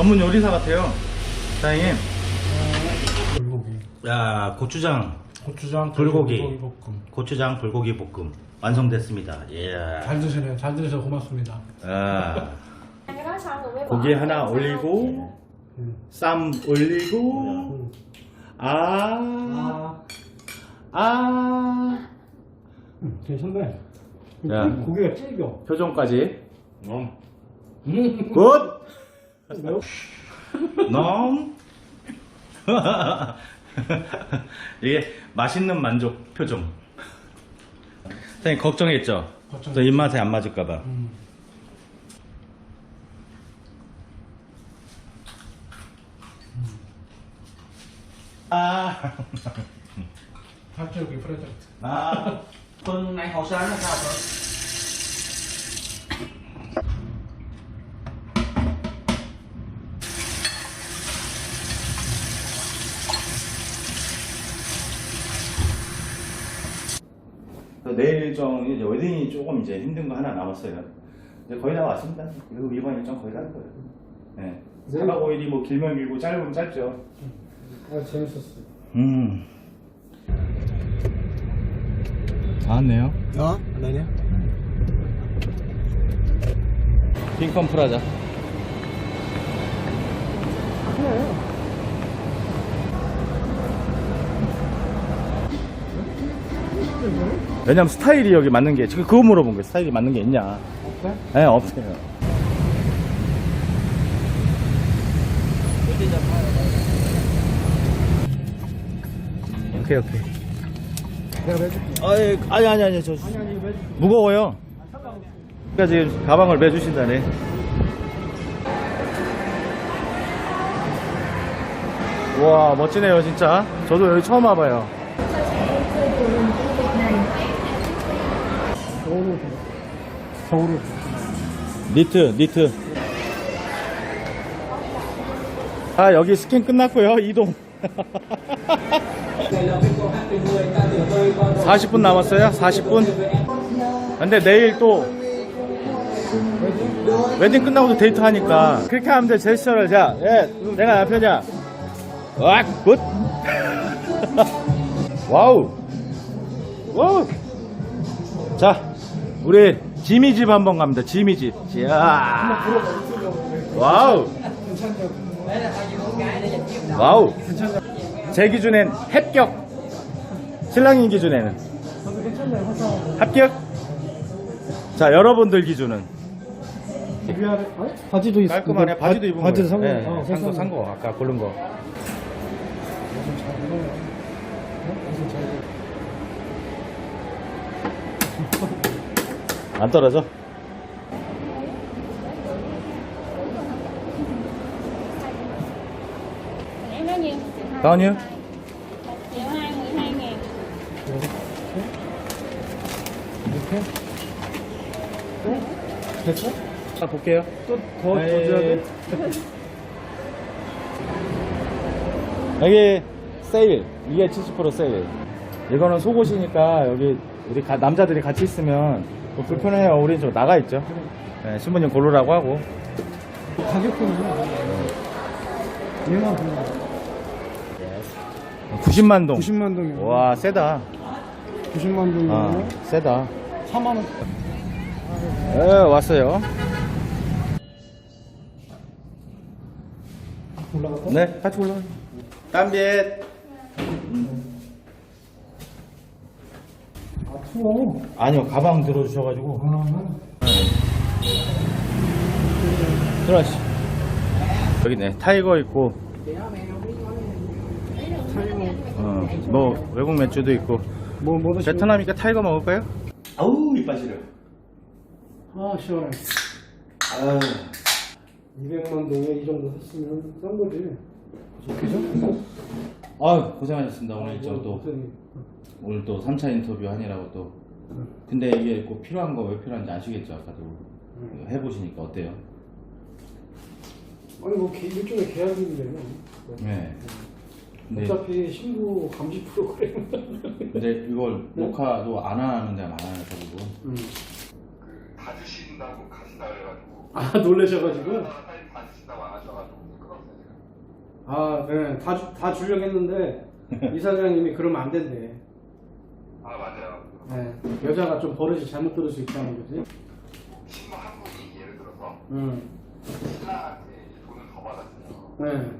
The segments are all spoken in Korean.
전문 요리사 같아요. 사장님. 불고기, 야, 고추장, 고추장, 불고기. 볶음. 고추장 불고기 볶음 완성됐습니다. 예. 잘 드시네요. 잘 드셔서 고맙습니다. 아, 고기 하나 올리고 음. 쌈 올리고 아, 아. 음, 괜찮네. 야. 고기가 질겨. 표정까지. 음. 굿. 넘. 이게 맛있는 만족 표정. 선생님 걱정했죠? 걱정. 저 입맛에 안 맞을까봐. 음. 아. 살찌우기 프로젝트. 아. Rồi? 내일 일정 이제 웨딩이 조금 이제 힘든 거 하나 남았어요. 이제 거의 다 왔습니다. 그리고 이번 일정 거의 다 할 거예요. 네. 4박 5일이 뭐 길면 길고 짧으면 짧죠. 아 재밌었어. 음. 다 왔네요. 어? 안나냐? 핑컨 프라자. 왜냐면 스타일이 여기 맞는 게 지금 그거 물어본 거예요. 스타일이 맞는 게 있냐? 없대? 네, 없어요. 오케이, 오케이. 내가 해줄게. 아니, 아니, 아니, 아니, 저 아니 아니 왜? 무거워요. 그러니까 지금 가방을 매주신다네. 와, 멋지네요, 진짜. 저도 여기 처음 와봐요. 서울을 서울을 니트, 니트. 아, 여기 스캔 끝났고요. 이동. 40분 남았어요. 40분. 근데 내일 또 웨딩 끝나고도 데이트 하니까 그렇게 하면 돼. 제스처를 자, 예, 내가 남편이야. 와, 굿. 와우. 와우. 자, 우리 지미 집 한번 갑니다. 지미 집. 야. 와우. 와우. 제 기준엔 합격. 신랑님 기준에는. 합격. 자, 여러분들 기준은? 바지도 있어. 깔끔하네. 바지도 입은 바지도 산. 거. 네, 어, 산 거, 산산 거. 아까 고른 거. 안 떨어져? Bao nhiêu? hai mười hai ngàn 이렇게? 어? 됐어? 자, 볼게요. 또더 더 줘야 돼? 여기 세일. 이게 70% 세일. 이거는 속옷이니까 여기 우리 가- 남자들이 같이 있으면 뭐 불편해요. 우리 좀 나가 있죠. 네, 신부님 고르라고 하고. 가격표는 얘만 보면 90만 동. 90만 동이야. 와, 세다. 90만 동이면 아, 세다. 4만 원. 네, 왔어요. 올라갔다? 네, 같이 올라가요. 땀비 엣. 아, 추워. 아니요, 가방 들어주셔가지고. 아, 들어가시. 여기 네, 타이거 있고. 어, 뭐, 외국 맥주도 있고. 뭐, 뭐 드시고? 베트남이니까 타이거 먹을까요? 아우, 이빨 시려. 아, 시원해. 아, 200만 동에 이 정도 했으면 싼 거지. 그죠? 아 고생하셨습니다. 오늘 일정 뭐, 또. 무슨- 오늘 또 3차 인터뷰 하느라고 또. 근데 이게 꼭 필요한 거 왜 필요한지 아시겠죠? 아까도. 음. 해보시니까 어때요? 아니, 뭐, 개- 일종의 계약인데. 네. 근데, 어차피 신부 감시 프로그램. 근데 이걸 녹화도 안 하는 데가 많아가지고. 음. 받으신다고 가시다 그래가지고 아, 놀라셔가지고. 사장님 받으신다고 안 하셔가지고 아, 네. 다, 주려고 했는데 이 사장님이 그러면 안 된대. 아 맞아요. 네. 여자가 좀 버릇이 잘못 들을 수 있다는 거지. 친구 한 분이 예를 들어서 응. 신랑한테 돈을 더 받았어요. 네.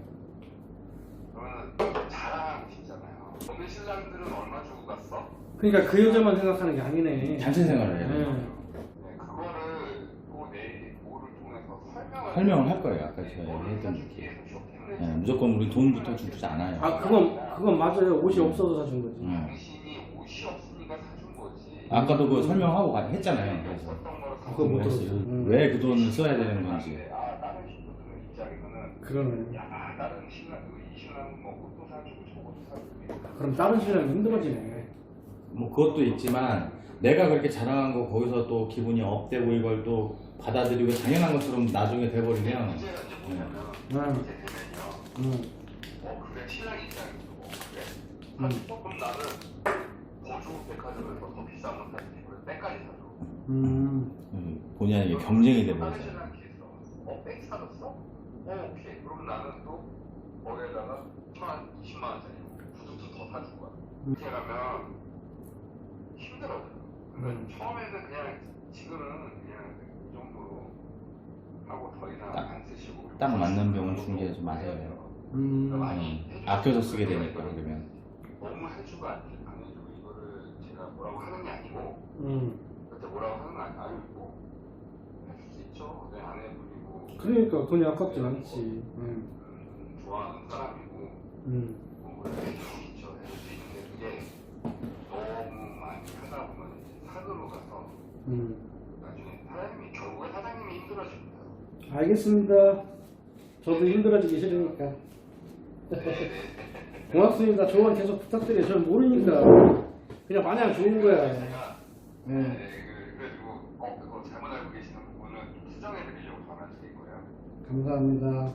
그러면 자랑하고 싶잖아요. 오늘 신랑들은 얼마 주고 갔어? 그러니까 그 여자만 생각하는 게 아니네. 단체 생활을 해요. 네. 네, 그거를 또내 뭐를 통해서 설명을 설명을 할 거예요. 아까 제가 얘기했던 게. 쇼핑을 네. 무조건 우리 돈부터 주지 않아요. 아, 그건, 그건 맞아요. 옷이 없어서 사준 거지. 음. 당신이 옷이 거지. 아까도 그 설명하고 가- 했잖아요. 그래서 그거 못 그래서 들었어. 음. 왜 그 돈을 써야 되는 건지. 아 그러네. 야 다른 신랑 이 신랑은 뭐 옷도 사주고 저것도 사주고 그럼 다른 신랑이 힘들어지네. 뭐 그것도 있지만 내가 그렇게 자랑한 거 거기서 또 기분이 업되고 이걸 또 받아들이고 당연한 것처럼 나중에 돼버리면 뭐냐면 응. 응. 그래 음. 좋은 백화점에서 더 비싼 걸 사주고 백까지 사줘 음. 음, 본의 아니게 경쟁이 돼버리죠. 신랑 기에서 어백 사줬어? 어 오케이 그럼 나는 또 거기에다가 10만 20만 원짜리 구두도 더 사줄 거야 음. 이렇게 가면 힘들어요 그러니까 음. 처음에는 그냥 지금은 그냥 이 정도로 하고 더 이상 딱- 안 쓰시고 딱 맞는 병을 주는 게좀 맞아요. 음. 음, 아껴서 쓰게 되니까 그러면. 너무 해주고 안, 안 해주고 이거를 제가 뭐라고 하는 게 아니고 음. 그때 뭐라고 하는 거 아니- 아니고 해줄 수 있죠 내 아내분이고 그러니까 돈이 아깝진 않지. 응. 음, 좋아하는 사람이고 음. 뭐 해줄 수 있죠 해줄 수 있는데 그게 너무 많이 하다 보면 이제 사그로 가서 음. 나중에 사장님이 결국에 사장님이 힘들어집니다 알겠습니다. 저도 힘들어지기 싫으니까. 고맙습니다. 조언 계속 부탁드려요. 저는 모르니까. 그냥 마냥 좋은 거야. 제가 네. 네, 그- 그래가지고 어 그거 잘못 알고 계시는 부분은 좀 수정해 드리려고 전화 드린 거예요 감사합니다.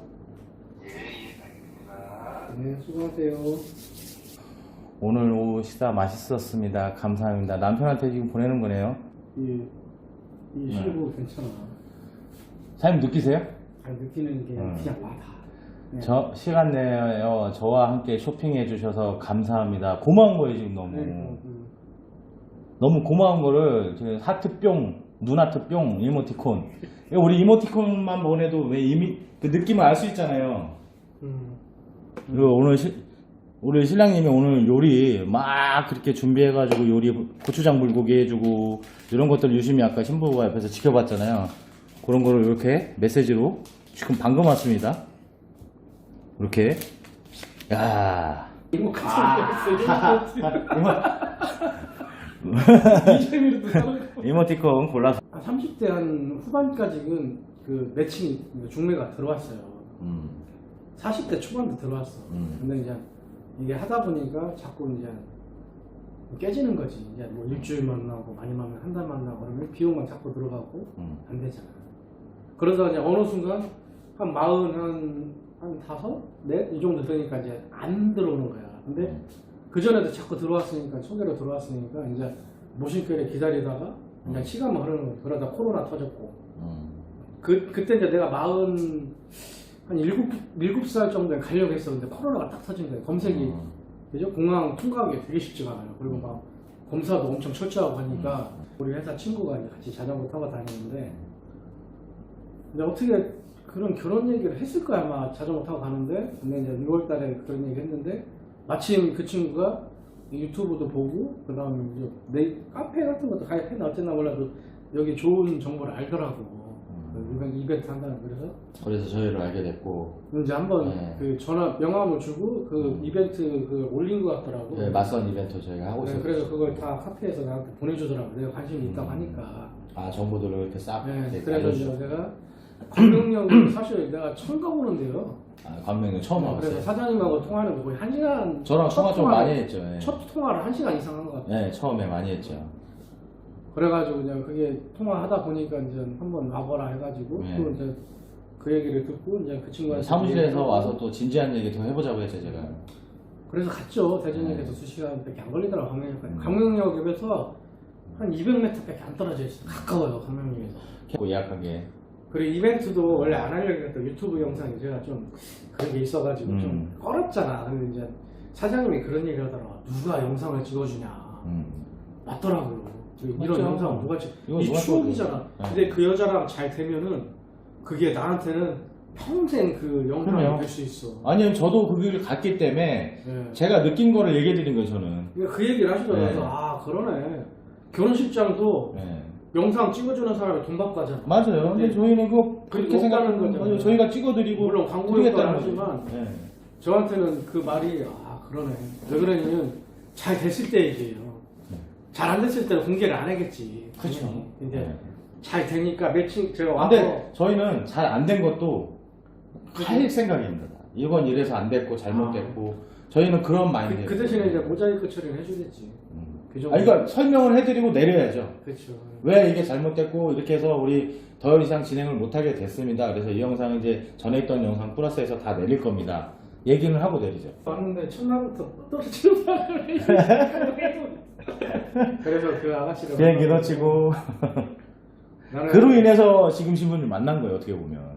예, 예, 알겠습니다. 네, 수고하세요. 오늘 오후 식사 맛있었습니다. 감사합니다. 남편한테 지금 보내는 거네요. 이, 이 신부 괜찮아. 사장님 느끼세요? 잘 느끼는 게 음. 그냥 와다. 네. 저 시간 내어 저와 함께 쇼핑해 주셔서 감사합니다. 고마운 거예요 지금 너무. 네, 음. 너무 고마운 거를 지금 하트 뿅, 눈하트 뿅, 이모티콘. 우리 이모티콘만 보내도 왜 이미 그 느낌을 알 수 있잖아요. 음. 그리고 오늘 시, 우리 신랑님이 오늘 요리 막 그렇게 준비해가지고 요리 고추장 불고기 해주고 이런 것들 유심히 아까 신부가 옆에서 지켜봤잖아요. 그런 거를 이렇게 메시지로 지금 방금 왔습니다. 이렇게 야 이거 같이 이재미로도 따로 이모티콘 골라서 한 30대 한 후반까지는 그 매칭이 중매가 들어왔어요. 음, 40대 초반도 들어왔어. 음. 근데 이제 이게 하다 보니까 자꾸 이제 깨지는 거지. 이제 뭐 일주일 만나고 많이 만나고 한 달 만나고 그러면 비용만 자꾸 들어가고 음. 안 되잖아. 그러다가 이제 어느 순간 한 마흔 한, 한 다섯? 넷? 이 정도 되니까 이제 안 들어오는 거야. 근데 그전에도 자꾸 들어왔으니까, 소개로 들어왔으니까 이제 모신결에 기다리다가 그냥 시간만 흐르는 거야. 그러다 코로나 터졌고. 음. 그, 그때 이제 내가 마흔, 한 일곱, 일곱 살 정도에 가려고 했었는데 코로나가 딱 터진 거예요. 검색이. 음. 그죠? 공항 통과하기 되게 쉽지가 않아요. 그리고 막 검사도 엄청 철저하고 하니까 우리 회사 친구가 이제 같이 자전거 타고 다니는데 이제 어떻게 그런 결혼 얘기를 했을 거야 아마 자전거 타고 가는데 근데 이제 6월 달에 그런 얘기 했는데 마침 그 친구가 유튜브도 보고 그 다음에 이제 내 카페 같은 것도 가입해나 어쨌나 몰라도 여기 좋은 정보를 알더라고 그 이벤- 이벤트 한다는 거. 그래서 그래서 저희를 알게 됐고 이제 한번 네. 그 전화 명함을 주고 그 음. 이벤트 그 올린 것 같더라고 네, 맞선 이벤트 저희가 하고 네, 있어요. 그래서 그걸 다 카페에서 나한테 보내주더라고. 내가 관심이 있다고 음. 하니까. 아 정보들을 이렇게 싹 네, 그래서. 내가 광명역을 사실 내가 처음 가보는데요. 아, 관명이 처음 네, 와봤어요. 그래서 사장님하고 통화하는 거 거의 한 시간. 저랑 첫 통화 좀 통화를- 많이 했죠. 예. 첫 통화를 한 시간 이상 한 것 같아요. 네, 처음에 많이 했죠. 그래가지고 그냥 그게 통화하다 보니까 이제 한번 와보라 해가지고 네. 또 이제 그 얘기를 듣고 이제 그 친구한테 사무실에서 얘기를 와서 또 진지한 얘기 더 해보자고 했죠, 제가. 그래서 갔죠. 대전역에서 두 시간밖에 안 걸리더라고 강명역까지. 강명역에서 한 200m밖에 안 떨어져 있어. 가까워요 강명역에서. 고 예약하게. 그리고 이벤트도 원래 안 하려고 했던 유튜브 영상이 제가 좀 그런 게 있어가지고 음. 좀 꺼렸잖아. 근데 이제 사장님이 그런 얘기 하더라고. 누가 영상을 찍어주냐. 음. 맞더라고요. 그 이런 맞죠. 영상 누가 찍? 이거 이 누가 추억이잖아. 찍어줘. 네. 근데 그 여자랑 잘 되면은 그게 나한테는 평생 그 영상이 그럼요. 될 수 있어. 아니요, 저도 그 길을 갔기 때문에 네. 제가 느낀 거를 얘기해 드린 거예요, 저는. 그러니까 그 얘기를 하시더라고요. 네. 아 그러네. 결혼식장도 네. 영상 찍어주는 사람이 돈 받고 하잖아. 맞아요. 근데 저희는 그거 그게 그렇게 생각하는 거잖아요. 거죠. 저희가 찍어드리고 물론 광고 드리겠다는 효과는 거죠. 하지만 네. 저한테는 그 말이 아 그러네. 왜 그러냐면 잘 됐을 때 얘기예요. 잘 안 됐을 때는 공개를 안 하겠지. 그렇죠. 근데 네. 잘 되니까 매칭 제가 와서 근데 저희는 잘 안 된 것도 할 생각입니다. 이번 이래서 안 됐고 잘못됐고 저희는 그런 마인드. 그, 그 대신에 이제 모자이크 처리를 해주겠지. 음. 그 정도. 아니, 그러니까 설명을 해드리고 내려야죠. 그렇죠. 왜 이게 잘못됐고 이렇게 해서 우리 더 이상 진행을 못하게 됐습니다. 그래서 이 영상은 이제 전에 있던 영상 플러스해서 다 내릴 겁니다. 얘기는 하고 내리죠. 왔는데 첫날부터 떨어지는 바람을 그래서 그 아가씨를 비행기 놓치고 나는 그로 인해서 지금 신분을 만난 거예요. 어떻게 보면.